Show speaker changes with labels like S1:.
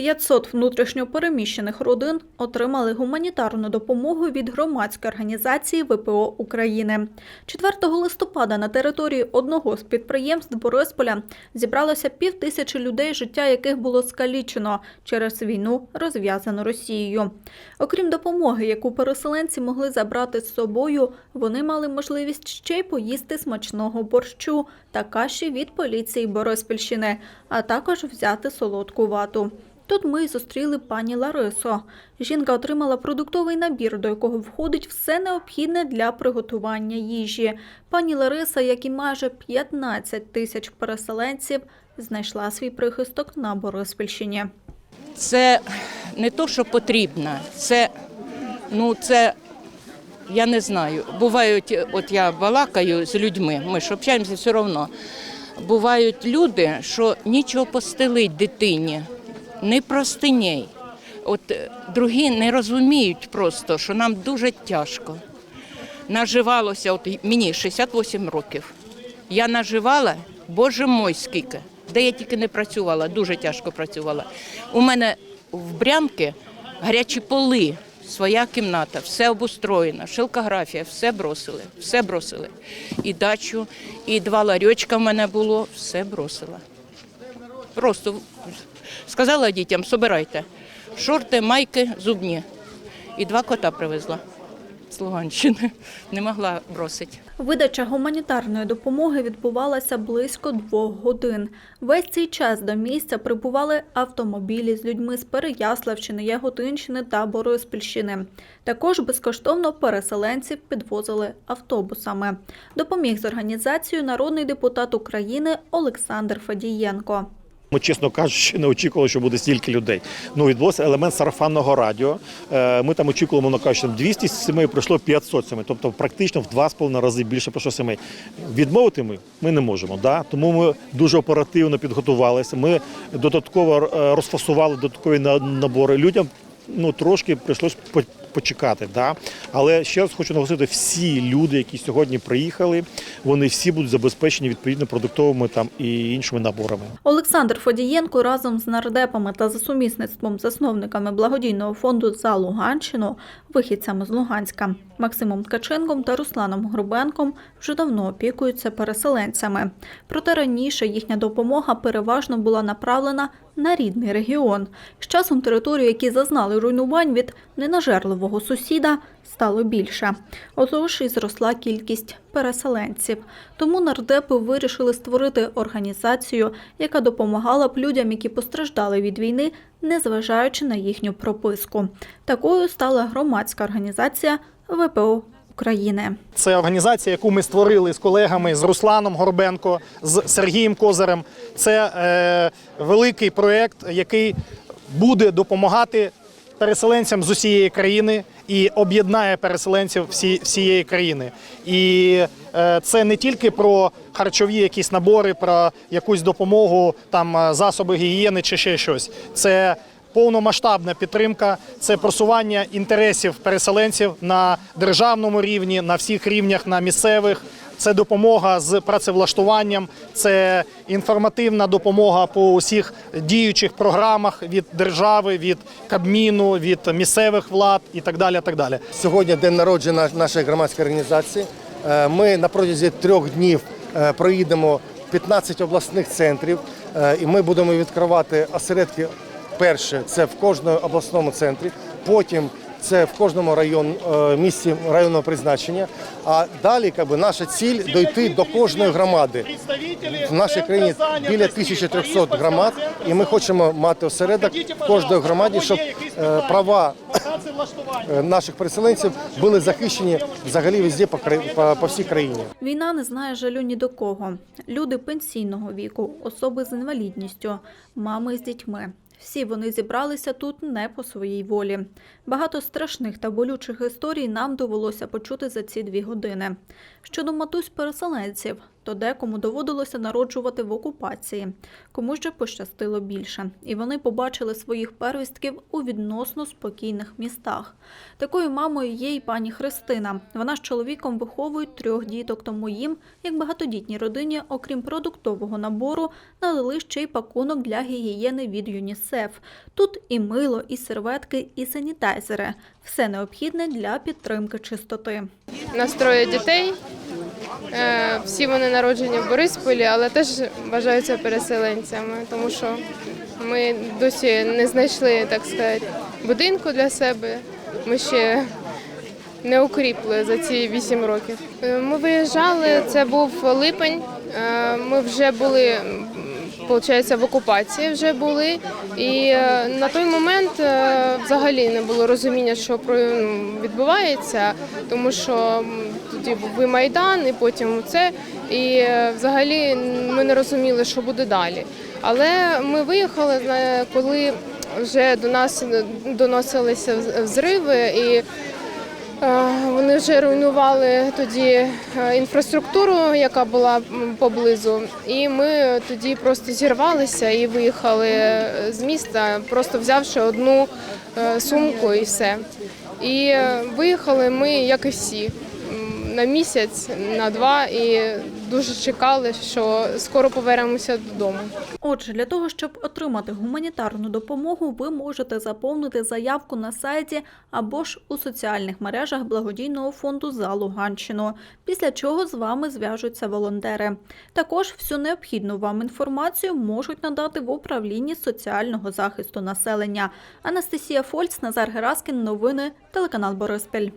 S1: 500 внутрішньопереміщених родин отримали гуманітарну допомогу від громадської організації ВПО України. 4 листопада на території одного з підприємств Борисполя зібралося півтисячі людей, життя яких було скалічено через війну, розв'язану Росією. Окрім допомоги, яку переселенці могли забрати з собою, вони мали можливість ще й поїсти смачного борщу та каші від поліції Бориспільщини, а також взяти солодку вату. Тут ми зустріли пані Ларисо. Жінка отримала продуктовий набір, до якого входить все необхідне для приготування їжі. Пані Лариса, як і майже 15 тисяч переселенців, знайшла свій прихисток на Бориспільщині.
S2: Це не то, що потрібно, це, ну, це, я не знаю. Бувають, от я балакаю з людьми, ми ж общаємося все одно. Бувають люди, що нічого постелить дитині, не простиней. От е, другі не розуміють просто, що нам дуже тяжко. Наживалося, от мені 68 років. Я наживала, боже мой, скільки. Де я тільки не працювала, дуже тяжко працювала. У мене в брямки гарячі поли, своя кімната, все обустроєно, шелкографія, все бросили, все бросили. І дачу, і два ларьочка в мене було, все бросила. Просто сказала дітям, собирайте шорти, майки, зубні. І два кота привезла з Луганщини. Не могла бросити.
S1: Видача гуманітарної допомоги відбувалася близько двох годин. Весь цей час до місця прибували автомобілі з людьми з Переяславщини, Яготинщини та Бориспільщини. Також безкоштовно переселенців підвозили автобусами. Допоміг з організацією народний депутат України Олександр Фадієнко.
S3: Ми, чесно кажучи, не очікували, що буде стільки людей. Ну, відбувся елемент сарафанного радіо. Е, Ми там очікували, кажучи, там 200 сімей пройшло 500 сімей, тобто практично в два з половиною рази більше пройшло сімей. Відмовити ми, ми не можемо. Да? Тому ми дуже оперативно підготувалися. Ми додатково е, розфасували додаткові набори. Людям ну, трошки прийшлось по- почекати. Да? Але ще раз хочу наголосити, всі люди, які сьогодні приїхали, вони всі будуть забезпечені відповідно продуктовими там і іншими наборами.
S1: Олександр Фадієнко разом з нардепами та за сумісництвом засновниками благодійного фонду за Луганщину, вихідцями з Луганська, Максимом Ткаченком та Русланом Грубенком вже давно опікуються переселенцями. Проте раніше їхня допомога переважно була направлена на рідний регіон. З часом території, які зазнали руйнувань від ненажерливого сусіда, стало більше. Отож і зросла кількість переселенців. Тому нардепи вирішили створити організацію, яка допомагала б людям, які постраждали від війни, незважаючи на їхню прописку. Такою стала громадська організація ВПО України.
S4: Це організація, яку ми створили з колегами з Русланом Горбенко, з Сергієм Козарем. Це е, великий проєкт, який буде допомагати переселенцям з усієї країни і об'єднає переселенців всі, всієї країни. І е, це не тільки про харчові якісь набори, про якусь допомогу, там е, засоби гігієни чи ще щось. Це повномасштабна підтримка, це просування інтересів переселенців на державному рівні, на всіх рівнях, на місцевих. Це допомога з працевлаштуванням, це інформативна допомога по усіх діючих програмах від держави, від Кабміну, від місцевих влад і так далі. Так далі.
S5: Сьогодні день народження нашої громадської організації. Е, Ми на протязі трьох днів е, проїдемо 15 обласних центрів, е, і ми будемо відкривати осередки. Перше це в кожному обласному центрі, потім це в кожному район, е, місці районного призначення. А далі якби, наша ціль дойти до кожної громади. В нашій країні біля 1300 громад, і ми хочемо мати осередок в кожній громаді, щоб е, права е, наших переселенців були захищені взагалі везде по, по, по всій країні.
S1: Війна не знає жалю ні до кого. Люди пенсійного віку, особи з інвалідністю, мами з дітьми. Всі вони зібралися тут не по своїй волі. Багато страшних та болючих історій нам довелося почути за ці дві години. Щодо матусь переселенців, то декому доводилося народжувати в окупації. Комусь же пощастило більше, і вони побачили своїх первістків у відносно спокійних містах. Такою мамою є й пані Христина. Вона з чоловіком виховують трьох діток, тому їм, як багатодітній родині, окрім продуктового набору, налили ще й пакунок для гігієни від ЮНІСЕФ. Тут і мило, і серветки, і санітайзери. Все необхідне для підтримки чистоти.
S6: У нас троє дітей. Е, Всі вони народжені в Борисполі, але теж вважаються переселенцями, тому що ми досі не знайшли, так сказати, будинку для себе. Ми ще не укріпли за ці вісім років. Е, Ми виїжджали, це був липень. е, Ми вже були. Получається, в окупації вже були, і на той момент взагалі не було розуміння, що ну, відбувається, тому що тоді був і майдан, і потім це. І е, взагалі ми не розуміли, що буде далі. Але ми виїхали, коли вже до нас доносилися взриви і. Е, Вони вже руйнували тоді е, інфраструктуру, яка була поблизу, і ми тоді просто зірвалися і виїхали з міста, просто взявши одну сумку і все. І виїхали ми, як і всі, на місяць, на два, і дуже чекали, що скоро повернемося додому.
S1: Отже, для того, щоб отримати гуманітарну допомогу, ви можете заповнити заявку на сайті або ж у соціальних мережах благодійного фонду за Луганщину, після чого з вами зв'яжуться волонтери. Також всю необхідну вам інформацію можуть надати в управлінні соціального захисту населення. Анастасія Фольц, Назар Гераскін, новини, телеканал Бориспіль.